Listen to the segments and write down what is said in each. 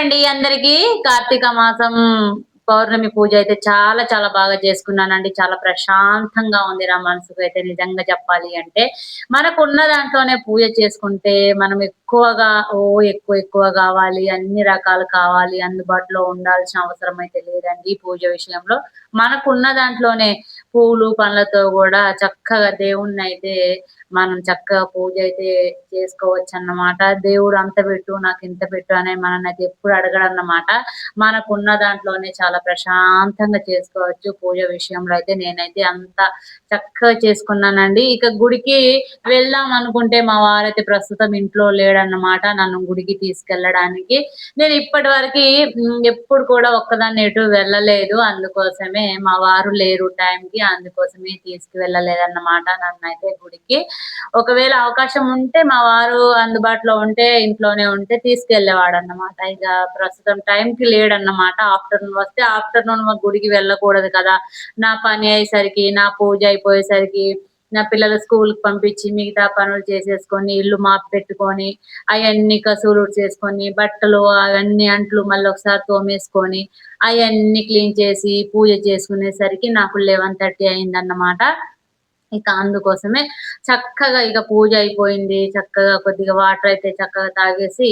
అండి అందరికి. కార్తీక మాసం పౌర్ణమి పూజ అయితే చాలా చాలా బాగా చేసుకున్నానండి. చాలా ప్రశాంతంగా ఉంది నా మనసుకు అయితే నిజంగా చెప్పాలి అంటే. మనకున్న దాంట్లోనే పూజ చేసుకుంటే మనం ఎక్కువగా ఓ ఎక్కువ ఎక్కువ కావాలి అన్ని రకాలు కావాలి అందుబాటులో ఉండాల్సిన అవసరం అయితే లేదండి పూజ విషయంలో. మనకున్న దాంట్లోనే పూలు పండ్లతో కూడా చక్కగా దేవుణ్ణి అయితే మనం చక్కగా పూజ అయితే చేసుకోవచ్చు అన్నమాట దేవుడు అంత పెట్టు నాకు ఇంత పెట్టు అనే మనల్ని అయితే ఎప్పుడు అడగడన్నమాట. మనకున్న దాంట్లోనే చాలా ప్రశాంతంగా చేసుకోవచ్చు పూజ విషయంలో అయితే నేనైతే అంత చక్కగా చేసుకున్నానండి. ఇక గుడికి వెళ్దాం అనుకుంటే మా వారైతే ప్రస్తుతం ఇంట్లో లేడన్నమాట నన్ను గుడికి తీసుకెళ్ళడానికి. నేను ఇప్పటి వరకు ఎప్పుడు కూడా ఒక్కదాన్ని ఎటు వెళ్ళలేదు. అందుకోసమే మా వారు లేరు టైంకి. అందుకోసమే తీసుకువెళ్ళలేదన్నమాట నన్ను అయితే గుడికి. ఒకవేళ అవకాశం ఉంటే మా వారు అందుబాటులో ఉంటే ఇంట్లోనే ఉంటే తీసుకెళ్ళేవాడు అన్నమాట ఇక ప్రస్తుతం టైంకి లేడన్నమాట. ఆఫ్టర్నూన్ వస్తే ఆఫ్టర్నూన్ మా గుడికి వెళ్ళకూడదు కదా. నా పని అయ్యేసరికి నా పూజ అయిపోయేసరికి నా పిల్లల స్కూల్కి పంపించి మిగతా పనులు చేసేసుకొని ఇల్లు మాపు పెట్టుకొని అవన్నీ కసూలు చేసుకొని బట్టలు అవన్నీ అంట్లు మళ్ళీ ఒకసారి తోమేసుకొని అవన్నీ క్లీన్ చేసి పూజ చేసుకునేసరికి నాకు లెవెన్ థర్టీ అయిందన్నమాట. ఇక అందుకోసమే చక్కగా ఇక పూజ అయిపోయింది. చక్కగా కొద్దిగా వాటర్ అయితే చక్కగా తాగేసి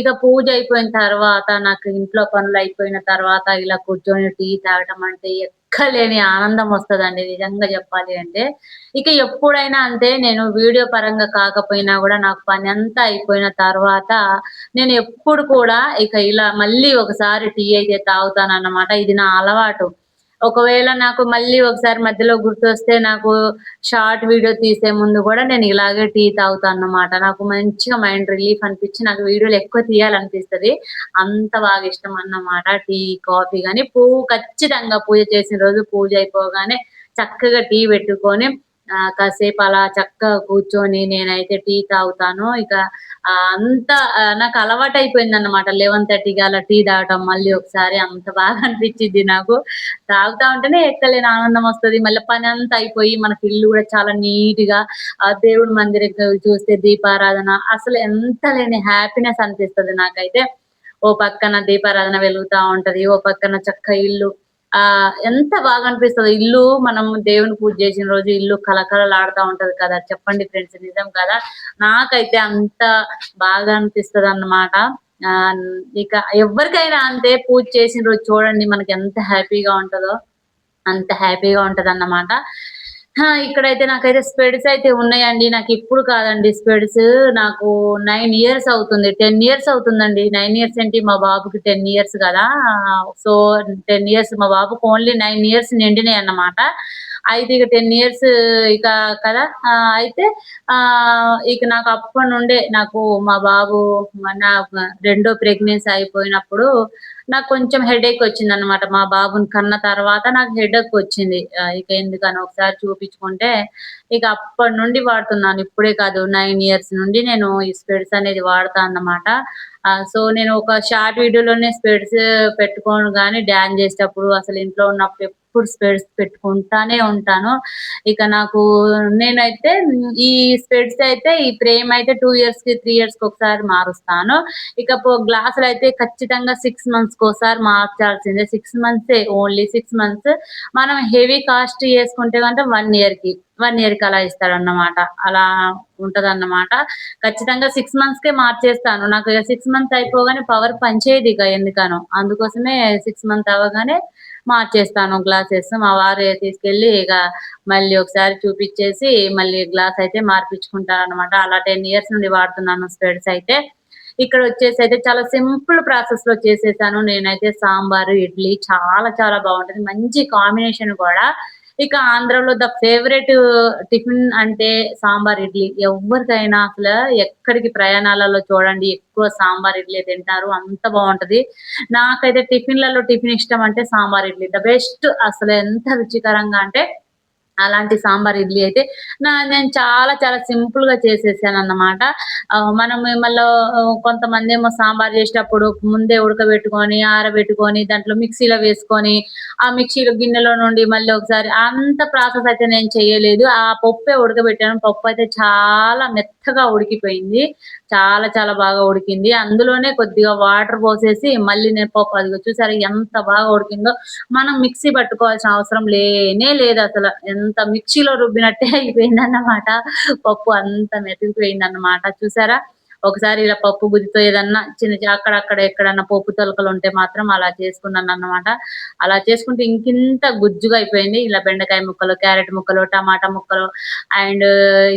ఇక పూజ అయిపోయిన తర్వాత నాకు ఇంట్లో పనులు అయిపోయిన తర్వాత ఇలా కూర్చొని టీ తాగటం అంటే లెక్కలేని ఆనందం వస్తుందండి నిజంగా చెప్పాలి అంటే. ఇక ఎప్పుడైనా అంతే నేను వీడియో పరంగా కాకపోయినా కూడా నాకు పని అంతా అయిపోయిన తర్వాత నేను ఎప్పుడు కూడా ఇక ఇలా మళ్ళీ ఒకసారి టీ అయితే తాగుతాను అన్నమాట ఇది నా అలవాటు. ఒకవేళ నాకు మళ్ళీ ఒకసారి మధ్యలో గుర్తొస్తే నాకు షార్ట్ వీడియో తీసే ముందు కూడా నేను ఇలాగే టీ తాగుతాను అన్నమాట. నాకు మంచిగా మైండ్ రిలీఫ్ అనిపించి నాకు వీడియోలు ఎక్కువ తీయాలనిపిస్తుంది. అంత బాగా ఇష్టం అన్నమాట టీ కాఫీ కానీ పువ్వు ఖచ్చితంగా పూజ చేసిన రోజు పూజ అయిపోగానే చక్కగా టీ పెట్టుకొని ఆ కాసేపు అలా చక్కగా కూర్చొని నేనైతే టీ తాగుతాను. ఇక అంత నాకు అలవాటు అయిపోయింది అనమాట లెవెన్ థర్టీకి అలా టీ తాగటం మళ్ళీ ఒకసారి అంత బాగా అనిపించింది నాకు. తాగుతా ఉంటేనే ఎక్కలేని ఆనందం వస్తుంది. మళ్ళీ పని అంతా అయిపోయి మనకి ఇల్లు కూడా చాలా నీట్గా ఆ దేవుడి మందిరం చూస్తే దీపారాధన అసలు ఎంత లేని హ్యాపీనెస్ అనిపిస్తుంది నాకైతే. ఓ పక్కన దీపారాధన వెలుగుతా ఉంటది. ఓ పక్కన చక్క ఇల్లు ఆ ఎంత బాగా అనిపిస్తుంది. ఇల్లు మనం దేవుని పూజ చేసిన రోజు ఇల్లు కలకలలాడుతూ ఉంటది కదా. చెప్పండి ఫ్రెండ్స్ నిజం కదా? నాకైతే అంత బాగా అనిపిస్తుంది అన్నమాట ఆ ఇక ఎవరికైనా అంతే పూజ చేసిన రోజు చూడండి మనకి ఎంత హ్యాపీగా ఉంటుందో. అంత హ్యాపీగా ఉంటది అన్నమాట ఇక్కడైతే నాకైతే స్పెడ్స్ అయితే ఉన్నాయండి. నాకు ఇప్పుడు కాదండి స్పెడ్స్. నాకు నైన్ ఇయర్స్ అవుతుంది. టెన్ ఇయర్స్ అవుతుందండి. నైన్ ఇయర్స్ ఏంటి? మా బాబుకి టెన్ ఇయర్స్ కదా. సో టెన్ ఇయర్స్ మా బాబుకి ఓన్లీ నైన్ ఇయర్స్ నిండినాయి అన్నమాట. అయితే ఇక టెన్ ఇయర్స్ ఇక కదా. అయితే ఆ ఇక నాకు అప్పటి నుండే నాకు మా బాబు నా రెండో ప్రెగ్నెన్సీ అయిపోయినప్పుడు నాకు కొంచెం హెడేక్ వచ్చింది అనమాట మా బాబుని కన్న తర్వాత నాకు హెడేక్ వచ్చింది. ఇక ఎందుకని ఒకసారి చూపించుకుంటే ఇక అప్పటి నుండి వాడుతున్నాను. ఇప్పుడే కాదు నైన్ ఇయర్స్ నుండి నేను ఈ స్పెడ్స్ అనేది వాడతా అన్నమాట. సో నేను ఒక షార్ట్ వీడియోలోనే స్పెడ్స్ పెట్టుకోను కానీ డ్యాన్స్ చేసేటప్పుడు అసలు ఇంట్లో ఉన్నప్పుడు ఎప్పుడు స్పెడ్స్ పెట్టుకుంటానే ఉంటాను. ఇక నాకు నేనైతే ఈ స్పెడ్స్ అయితే ఈ ఫ్రేమ్ అయితే టూ ఇయర్స్కి త్రీ ఇయర్స్కి ఒకసారి మారుస్తాను. ఇక గ్లాసులు అయితే ఖచ్చితంగా సిక్స్ మంత్స్కి ఒకసారి మార్చాల్సిందే. Six months only six months మనం హెవీ కాస్ట్ చేసుకుంటే కంటే వన్ ఇయర్కి వన్ ఇయర్కి అలా ఇస్తాడన్నమాట. అలా ఉంటదన్నమాట. ఖచ్చితంగా సిక్స్ మంత్స్ కే మార్చేస్తాను. నాకు ఇక సిక్స్ మంత్స్ అయిపోగానే పవర్ పనిచేయదు ఇక ఎందుకనో. అందుకోసమే సిక్స్ మంత్ అవ్వగానే మార్చేస్తాను గ్లాసెస్. మా వారు తీసుకెళ్ళి ఇక మళ్ళీ ఒకసారి చూపించేసి మళ్ళీ గ్లాస్ అయితే మార్పించుకుంటాను అనమాట అలా టెన్ ఇయర్స్ నుండి వాడుతున్నాను స్పెడ్స్ అయితే. ఇక్కడ వచ్చేసి అయితే చాలా సింపుల్ ప్రాసెస్లో చేసేసాను. నేనైతే సాంబారు ఇడ్లీ చాలా చాలా బాగుంటుంది. మంచి కాంబినేషన్ కూడా. ఇక ఆంధ్రలో ద ఫేవరెట్ టిఫిన్ అంటే సాంబార్ ఇడ్లీ. ఎవరికైనా అసలు ఎక్కడికి ప్రయాణాలలో చూడండి ఎక్కువ సాంబార్ ఇడ్లీ తింటారు అంత బాగుంటది. నాకైతే టిఫిన్లలో టిఫిన్ ఇష్టం అంటే సాంబార్ ఇడ్లీ. ద బెస్ట్ అసలు ఎంత రుచికరంగా అంటే అలాంటి సాంబార్ ఇడ్లీ అయితే నా నేను చాలా చాలా సింపుల్గా చేసేసాను అన్నమాట మనం మళ్ళీ కొంతమంది ఏమో సాంబార్ చేసేటప్పుడు ముందే ఉడకబెట్టుకొని ఆరబెట్టుకొని దాంట్లో మిక్సీలో వేసుకొని ఆ మిక్సీలో గిన్నెలో నుండి మళ్ళీ ఒకసారి అంత ప్రాసెస్ అయితే నేను చేయలేదు. ఆ పప్పే ఉడకబెట్టాను. పప్పు అయితే చాలా మెత్తగా ఉడికిపోయింది. చాలా చాలా బాగా ఉడికింది. అందులోనే కొద్దిగా వాటర్ పోసేసి మళ్ళీ నేను పప్పు అది చూసారా ఎంత బాగా ఉడికిందో. మనం మిక్సీ పట్టుకోవాల్సిన అవసరం లేనే లేదు అసలు. ఎంత మిక్సీలో రుబ్బినట్టే అయిపోయింది అన్నమాట పప్పు అంత మెతికిపోయింది అన్నమాట చూసారా? ఒకసారి ఇలా పప్పు గుద్దితో ఏదన్నా చిన్న అక్కడ అక్కడక్కడ ఎక్కడన్నా పప్పు తొలకలు ఉంటే మాత్రం అలా చేసుకున్నాను అన్నమాట. అలా చేసుకుంటే ఇంకింత గుజ్జుగా అయిపోయింది. ఇలా బెండకాయ ముక్కలు క్యారెట్ ముక్కలు టమాటా ముక్కలు అండ్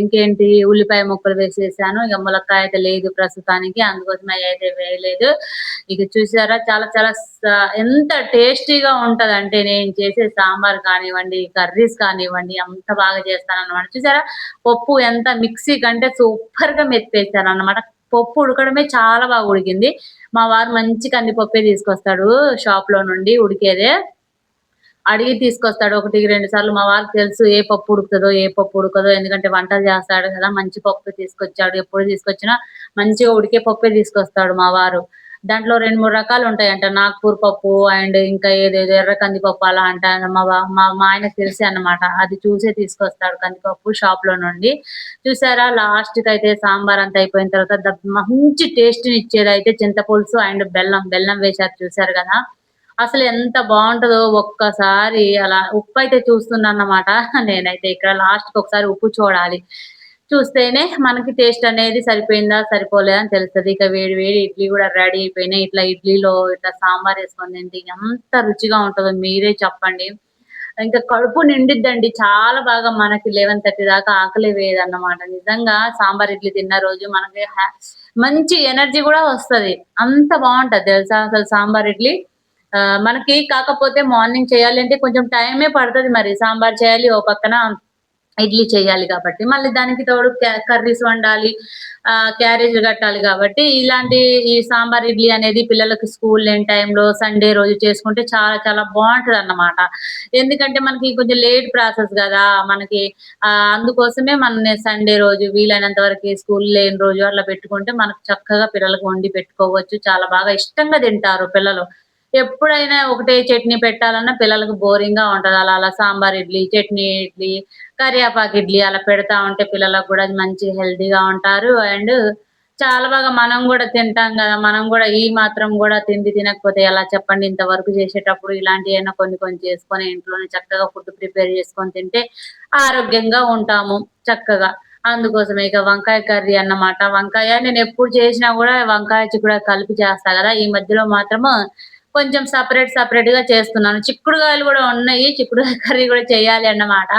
ఇంకేంటి ఉల్లిపాయ ముక్కలు వేసేసాను. ఇక ములక్కాయ అయితే లేదు ప్రస్తుతానికి. అందుకోసం అవి అయితే వేయలేదు. ఇక చూసారా చాలా చాలా ఎంత టేస్టీగా ఉంటది అంటే నేను చేసే సాంబార్ కానివ్వండి కర్రీస్ కానివ్వండి అంత బాగా చేస్తాను అనమాట చూసారా పప్పు ఎంత మిక్సీ కంటే సూపర్గా మెత్తేసాను అనమాట పప్పు ఉడకడమే చాలా బాగా ఉడికింది. మా వారు మంచి కందిపప్పే తీసుకొస్తాడు షాప్లో నుండి ఉడికేదే. అడిగి తీసుకొస్తాడు ఒకటి రెండు సార్లు. మా వారికి తెలుసు ఏ పప్పు ఉడుకుతుందో ఏ పప్పు ఉడకదో. ఎందుకంటే వంటలు చేస్తాడు కదా మంచి పప్పు తీసుకొచ్చాడు. ఎప్పుడు తీసుకొచ్చినా మంచిగా ఉడికే పప్పే తీసుకొస్తాడు మా వారు. దాంట్లో రెండు మూడు రకాలు ఉంటాయంట నాగ్పూర్ పప్పు అండ్ ఇంకా ఏదేదో ఎర్ర కందిపప్పు అలా అంట. మా మా మా ఆయనకు తెలిసి అన్నమాట. అది చూసే తీసుకొస్తాడు కందిపప్పు షాప్లో నుండి. చూసారా? లాస్ట్కి అయితే సాంబార్ అంతా అయిపోయిన తర్వాత మంచి టేస్ట్ ఇచ్చేది అయితే చింతపులుసు అండ్ బెల్లం. బెల్లం వేశారు చూసారు కదా? అసలు ఎంత బాగుంటుందో ఒక్కసారి అలా ఉప్పు అయితే చూస్తున్నా అన్నమాట నేనైతే ఇక్కడ లాస్ట్కి ఒకసారి ఉప్పు చూడాలి. చూస్తేనే మనకి టేస్ట్ అనేది సరిపోయిందా సరిపోలేదా అని తెలుస్తుంది. ఇక వేడి వేడి ఇడ్లీ కూడా రెడీ అయిపోయినాయి. ఇట్లా ఇడ్లీలో ఇట్లా సాంబార్ వేసుకొని తింటే ఎంత రుచిగా ఉంటుందో మీరే చెప్పండి. ఇంకా కడుపు నిండిద్దండి. చాలా బాగా మనకి లెవెన్ థర్టీ దాకా ఆకలి వేయదన్నమాట. నిజంగా సాంబార్ ఇడ్లీ తిన్న రోజు మనకి మంచి ఎనర్జీ కూడా వస్తది. అంత బాగుంటది తెలుసా? అసలు సాంబార్ ఇడ్లీ. మనకి కాకపోతే మార్నింగ్ చేయాలి అంటే కొంచెం టైమే పడుతుంది మరి. సాంబార్ చేయాలి ఓ పక్కన. ఇడ్లీ చేయాలి కాబట్టి మళ్ళీ దానికి తోడు కర్రీస్ వండాలి ఆ క్యారేజ్ కట్టాలి కాబట్టి ఇలాంటి ఈ సాంబార్ ఇడ్లీ అనేది పిల్లలకి స్కూల్ లేని టైంలో సండే రోజు చేసుకుంటే చాలా చాలా బాగుంటది అన్నమాట ఎందుకంటే మనకి కొంచెం లేట్ ప్రాసెస్ కదా మనకి ఆ అందుకోసమే మన సండే రోజు వీలైనంత వరకు స్కూల్ లేని రోజు అట్లా పెట్టుకుంటే మనకు చక్కగా పిల్లలకు వండి పెట్టుకోవచ్చు. చాలా బాగా ఇష్టంగా తింటారు పిల్లలు. ఎప్పుడైనా ఒకటే చట్నీ పెట్టాలన్నా పిల్లలకు బోరింగ్గా ఉంటది. అలా అలా సాంబార్ ఇడ్లీ చట్నీ ఇడ్లీ కరివేపాకు ఇడ్లీ అలా పెడతా ఉంటే పిల్లలకు కూడా మంచి హెల్దీగా ఉంటారు. అండ్ చాలా బాగా మనం కూడా తింటాం కదా. మనం కూడా ఈ మాత్రం కూడా తిండి తినకపోతే ఎలా చెప్పండి? ఇంతవరకు చేసేటప్పుడు ఇలాంటివైనా కొన్ని కొన్ని చేసుకొని ఇంట్లోనే చక్కగా ఫుడ్ ప్రిపేర్ చేసుకొని తింటే ఆరోగ్యంగా ఉంటాము చక్కగా. అందుకోసమే ఇక వంకాయ కర్రీ అన్నమాట. వంకాయ నేను ఎప్పుడు చేసినా కూడా వంకాయ చిక్కుడు కలిపి చేస్తా కదా. ఈ మధ్యలో మాత్రము కొంచెం సపరేట్ సపరేట్గా చేస్తున్నాను. చిక్కుడుకాయలు కూడా ఉన్నాయి. చిక్కుడుకాయ కర్రీ కూడా చేయాలి అన్నమాట.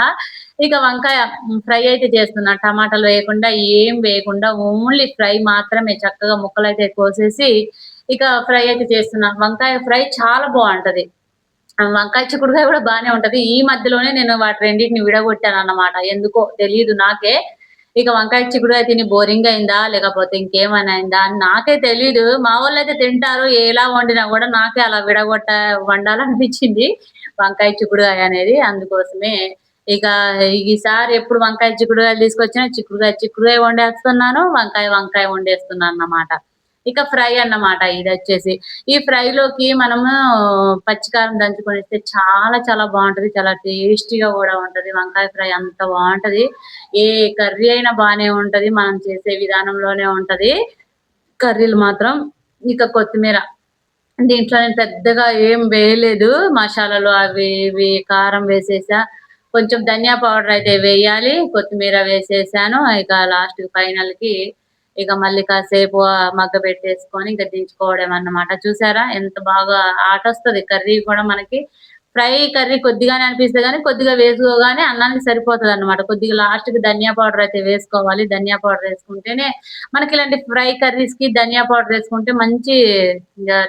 ఇక వంకాయ ఫ్రై అయితే చేస్తున్నాను. టమాటాలు వేయకుండా ఏం వేయకుండా ఓన్లీ ఫ్రై మాత్రమే చక్కగా ముక్కలు అయితే కోసేసి ఇక ఫ్రై అయితే చేస్తున్నాను వంకాయ ఫ్రై చాలా బాగుంటది. వంకాయ చిక్కుడుకాయ కూడా బానే ఉంటది. ఈ మధ్యలోనే నేను వాటి రెండింటిని విడగొట్టాను అన్నమాట. ఎందుకో తెలియదు నాకే. ఇక వంకాయ చిక్కుడుకాయ తిని బోరింగ్ అయిందా? లేకపోతే ఇంకేమైనా అయిందా అని నాకే తెలియదు మా వాళ్ళు అయితే తింటారు. ఎలా వండినా కూడా నాకే అలా విడగొట్ట వండాలనిపించింది వంకాయ చిక్కుడుకాయ అనేది. అందుకోసమే ఇక ఈసారి ఎప్పుడు వంకాయ చిక్కుడుకాయలు తీసుకొచ్చినా చిక్కుడుకాయ చిక్కుడుకాయ వండేస్తున్నాను. వంకాయ వంకాయ వండేస్తున్నాను అన్నమాట. ఇక ఫ్రై అన్నమాట ఇది వచ్చేసి. ఈ ఫ్రై లోకి మనము పచ్చికారం దంచుకొని ఇస్తే చాలా చాలా బాగుంటది. చాలా టేస్టీగా కూడా ఉంటది. వంకాయ ఫ్రై అంత బాగుంటది. ఏ కర్రీ అయినా బాగానే ఉంటది. మనం చేసే విధానంలోనే ఉంటది. కర్రీలు మాత్రం ఇక కొత్తిమీర. దీంట్లో నేను పెద్దగా ఏం వేయలేదు. మసాలాలు అవి ఇవి కారం వేసేసా. కొంచెం ధనియా పౌడర్ అయితే వేయాలి. కొత్తిమీర వేసేసాను. ఇక లాస్ట్ ఫైనల్కి ఇక మళ్ళీ కాసేపు మగ్గ పెట్టేసుకొని ఇక దించుకోవడం అన్నమాట. చూసారా? ఎంత బాగా ఆట వస్తుంది. కర్రీ కూడా మనకి ఫ్రై కర్రీ కొద్దిగానే అనిపిస్తుంది కానీ కొద్దిగా వేసుకోగానే అన్నానికి సరిపోతుంది అన్నమాట కొద్దిగా లాస్ట్కి ధనియా పౌడర్ అయితే వేసుకోవాలి. ధనియా పౌడర్ వేసుకుంటేనే మనకి ఇలాంటి ఫ్రై కర్రీస్కి ధనియా పౌడర్ వేసుకుంటే మంచి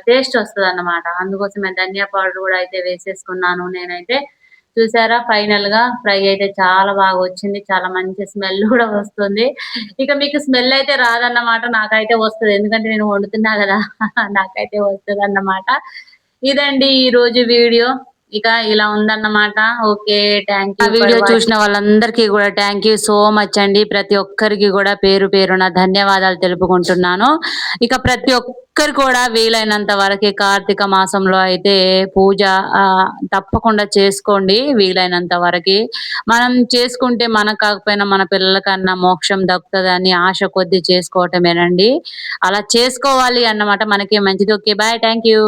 టేస్ట్ వస్తుంది అన్నమాట అందుకోసమే ధనియా పౌడర్ కూడా అయితే వేసేసుకున్నాను నేనైతే. చూసారా? ఫైనల్గా ఫ్రై అయితే చాలా బాగా వచ్చింది. చాలా మంచి స్మెల్ కూడా వస్తుంది. ఇక మీకు స్మెల్ అయితే రాదన్నమాట. నాకైతే వస్తుంది. ఎందుకంటే నేను వండుతున్నా కదా. నాకైతే వస్తుంది అన్నమాట. ఇదండి ఈ రోజు వీడియో. ఇక ఇలా ఉందన్నమాట. ఓకే థ్యాంక్ యూ వీడియో చూసిన వాళ్ళందరికీ కూడా థ్యాంక్ యూ సో మచ్ అండి. ప్రతి ఒక్కరికి కూడా పేరు పేరున ధన్యవాదాలు తెలుపుకుంటున్నాను. ఇక ప్రతి ఒక్కరు కూడా వీలైనంత వరకే కార్తీక మాసంలో అయితే పూజ ఆ, తప్పకుండా చేసుకోండి. వీలైనంత వరకు మనం చేసుకుంటే మనకు కాకపోయినా మన పిల్లలకన్నా మోక్షం దక్కుతుందని ఆశ కొద్ది చేసుకోవటమేనండి. అలా చేసుకోవాలి అన్నమాట. మనకి మంచిది. Okay bye. Thank you.